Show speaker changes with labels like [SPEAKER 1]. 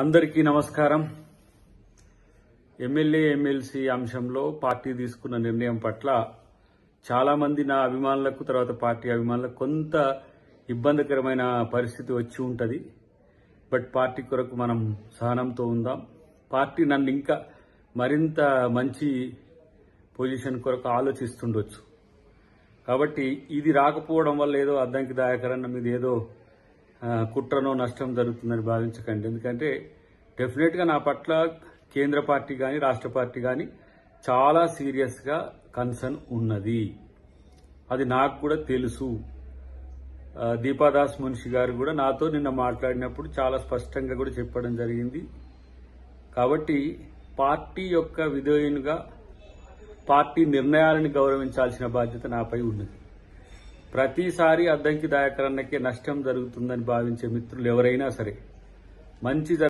[SPEAKER 1] అందరికీ నమస్కారం. MLA MLC అంశంలో పార్టీ తీసుకున్న నిర్ణయం పట్ల చాలామంది నా అభిమానులకు తర్వాత పార్టీ అభిమానులకు కొంత ఇబ్బందికరమైన పరిస్థితి వచ్చి ఉంటుంది. బట్ పార్టీ కొరకు మనం సహనంతో ఉందాం. పార్టీ నన్ను ఇంకా మరింత మంచి పొజిషన్ కొరకు ఆలోచిస్తుండొచ్చు. కాబట్టి ఇది రాకపోవడం వల్ల ఏదో అద్దంకి దాయకరన్న మీద ఏదో కుట్రనో నష్టం జరుగుతుందని భావించకండి. ఎందుకంటే డెఫినెట్గా నా పట్ల కేంద్ర పార్టీ కానీ రాష్ట్ర పార్టీ కానీ చాలా సీరియస్గా కన్సర్న్ ఉన్నది. అది నాకు కూడా తెలుసు. దీపాదాస్ మున్షి గారు కూడా నాతో నిన్న మాట్లాడినప్పుడు చాలా స్పష్టంగా కూడా చెప్పడం జరిగింది. కాబట్టి పార్టీ యొక్క విధేయునిగా పార్టీ నిర్ణయాలను గౌరవించాల్సిన బాధ్యత నాపై ఉన్నది. ప్రతిసారి అద్దంకి దాయకరన్నకే నష్టం జరుగుతుందని భావించే మిత్రులు ఎవరైనా సరే మంచి